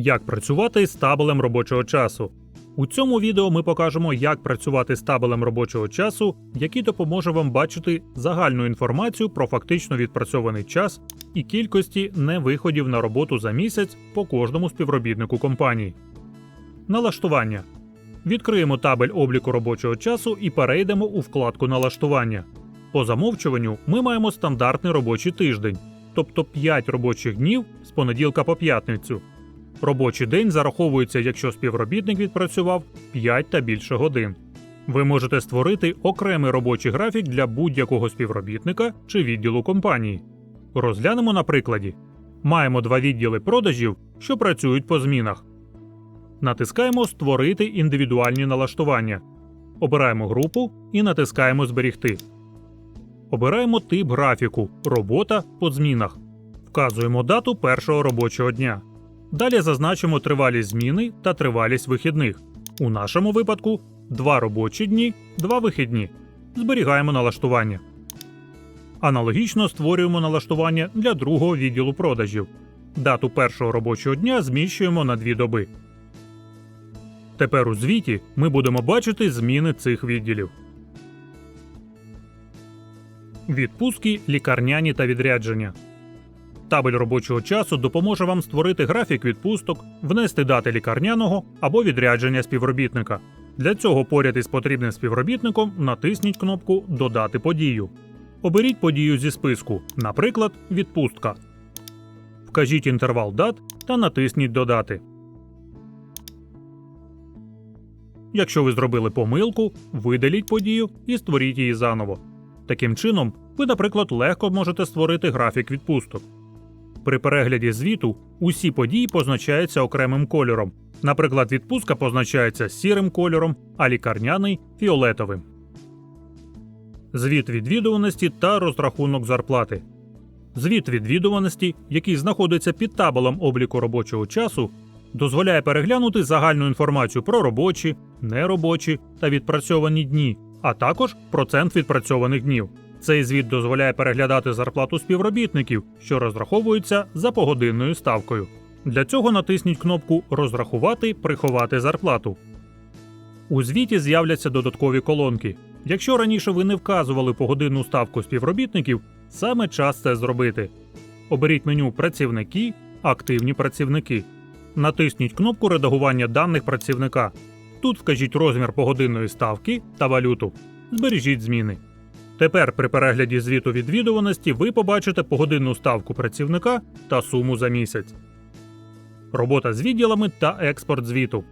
Як працювати з табелем робочого часу. У цьому відео ми покажемо, як працювати з табелем робочого часу, який допоможе вам бачити загальну інформацію про фактично відпрацьований час і кількості невиходів на роботу за місяць по кожному співробітнику компанії. Налаштування. Відкриємо табель обліку робочого часу і перейдемо у вкладку Налаштування. По замовчуванню ми маємо стандартний робочий тиждень, тобто 5 робочих днів з понеділка по п'ятницю. Робочий день зараховується, якщо співробітник відпрацював 5 та більше годин. Ви можете створити окремий робочий графік для будь-якого співробітника чи відділу компанії. Розглянемо на прикладі. Маємо два відділи продажів, що працюють по змінах. Натискаємо Створити індивідуальні налаштування. Обираємо групу і натискаємо Зберігти. Обираємо тип графіку Робота по змінах. Вказуємо дату першого робочого дня. Далі зазначимо тривалість зміни та тривалість вихідних. У нашому випадку два робочі дні, два вихідні. Зберігаємо налаштування. Аналогічно створюємо налаштування для другого відділу продажів. Дату першого робочого дня зміщуємо на дві доби. Тепер у звіті ми будемо бачити зміни цих відділів. Відпустки, лікарняні та відрядження. Табель робочого часу допоможе вам створити графік відпусток, внести дати лікарняного або відрядження співробітника. Для цього поряд із потрібним співробітником натисніть кнопку Додати подію. Оберіть подію зі списку, наприклад, відпустка. Вкажіть інтервал дат та натисніть Додати. Якщо ви зробили помилку, видаліть подію і створіть її заново. Таким чином, ви, наприклад, легко можете створити графік відпусток. При перегляді звіту усі події позначаються окремим кольором. Наприклад, відпустка позначається сірим кольором, а лікарняний фіолетовим. Звіт відвідуваності та розрахунок зарплати. Звіт відвідуваності, який знаходиться під табелем обліку робочого часу, дозволяє переглянути загальну інформацію про робочі, неробочі та відпрацьовані дні, а також процент відпрацьованих днів. Цей звіт дозволяє переглядати зарплату співробітників, що розраховуються за погодинною ставкою. Для цього натисніть кнопку Розрахувати приховати зарплату. У звіті з'являться додаткові колонки. Якщо раніше ви не вказували погодинну ставку співробітників, саме час це зробити. Оберіть меню Працівники, Активні працівники. Натисніть кнопку редагування даних працівника. Тут вкажіть розмір погодинної ставки та валюту. Збережіть зміни. Тепер при перегляді звіту відвідуваності ви побачите погодинну ставку працівника та суму за місяць. Робота з відділами та експорт звіту.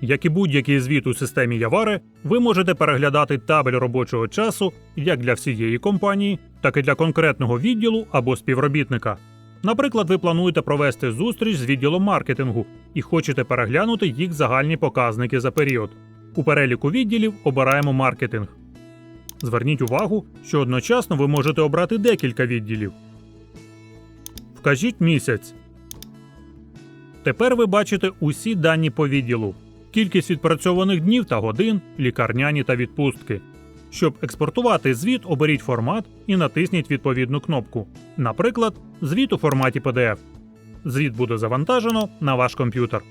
Як і будь-який звіт у системі Явари, ви можете переглядати табель робочого часу як для всієї компанії, так і для конкретного відділу або співробітника. Наприклад, ви плануєте провести зустріч з відділом маркетингу і хочете переглянути їх загальні показники за період. У переліку відділів обираємо маркетинг. Зверніть увагу, що одночасно ви можете обрати декілька відділів. Вкажіть місяць. Тепер ви бачите усі дані по відділу: кількість відпрацьованих днів та годин, лікарняні та відпустки. Щоб експортувати звіт, оберіть формат і натисніть відповідну кнопку. Наприклад, звіт у форматі PDF. Звіт буде завантажено на ваш комп'ютер.